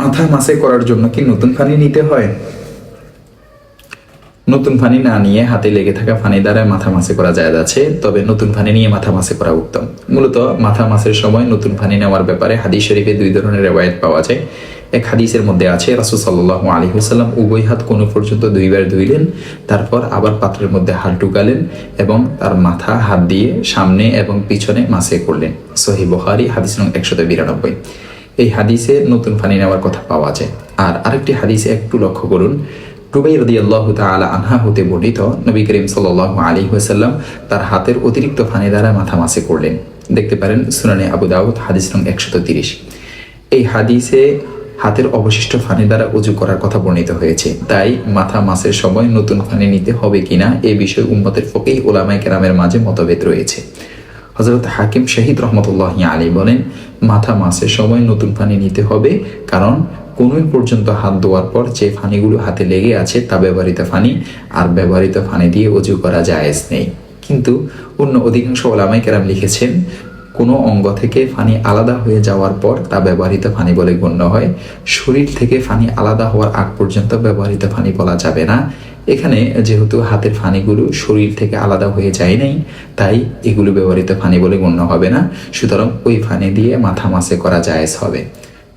মাথা মাসে করার জন্য কি নতুন ফানি নিতে হয়? নতুন ফানি না নিয়ে হাতে লেগে থাকা পানি দ্বারা মাথা মাসে করা যায় আছে, তবে নতুন ফানি নিয়ে মাথা মাসে করা উত্তম। মূলত মাথা মাসের সময় নতুন ফানি নেওয়ার ব্যাপারে হাদিস শরীফে দুই ধরনের রেওয়ায়ত পাওয়া যায়। এক হাদিসের মধ্যে আছে, রাসুল সাল্লাহ আলী হুসাল্লাম উভয় হাত কোনো পর্যন্ত দুইবার ধুইলেন, তারপর আবার পাত্রের মধ্যে হাত ঢুকালেন এবং তার মাথা, হাত দিয়ে সামনে এবং পিছনে মাসে করলেন। সহি বহারি হাদিস নং একশত বিরানব্বই। এই হাদিসে নতুন পানি নেওয়ার কথা পাওয়া যায়। আর আরেকটি হাদিসে একটু লক্ষ্য করুন। টুবাই রদি আল্লাহ তালা আনহা হতে বর্ণিত নবী করিম সাল আলী ওয়াসাল্লাম তার হাতের অতিরিক্ত ফানি দ্বারা মাথা মাসে করলেন। দেখতে পারেন সুনানে আবু দাউদ, হাদিস নং একশত তিরিশ। এই হাদিসে হাতের অবশিষ্ট ফানি দ্বারা উজু করার কথা বর্ণিত হয়েছে। তাই মাথা মাসের সময় নতুন ফানি নিতে হবে কিনা এ বিষয়ে উম্মতের ফকেই ওলামাই কেরামের মাঝে মতভেদ রয়েছে। হজরত হাকিম শহীদ রহমতুল্লাহ আলী বলেন, মাথা মাসের সময় নতুন পানি নিতে হবে, কারণ কোনোই পর্যন্ত হাত ধোয়ার পর যে ফানিগুলো হাতে লেগে আছে তা ব্যবহৃত ফানি আর ব্যবহৃত ফানি দিয়ে অজু করা জায়েজ নেই। কিন্তু অন্য অধিকাংশ ওলামাই কেরাম লিখেছেন, কোনো অঙ্গ থেকে ফানি আলাদা হয়ে যাওয়ার পর তা ব্যবহৃত ফানি বলে গণ্য হয়। শরীর থেকে ফানি আলাদা হওয়ার আগ পর্যন্ত ব্যবহৃত ফানি বলা যাবে না। এখানে যেহেতু হাতের ফানিগুলো শরীর থেকে আলাদা হয়ে যায় নাই, তাই এগুলো ব্যবহৃত ফানি বলে গণ্য হবে না। সুতরাং ওই ফানি দিয়ে মাথা মাসে করা জায়েজ হবে।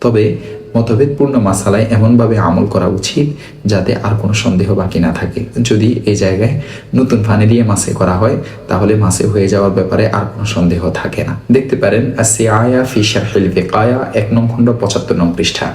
তবে মতভেদপূর্ণ মাসালায় এমনভাবে আমল করা উচিত যাতে আর কোনো সন্দেহ বাকি না থাকে। যদি এই জায়গায় নতুন ফানি দিয়ে মাসে করা হয়, তাহলে মাসে হয়ে যাওয়ার ব্যাপারে আর কোনো সন্দেহ থাকে না। দেখতে পারেন আসিয়া ফিশার হিল ফিকায়া এক নং খণ্ড পঁচাত্তর নং পৃষ্ঠা।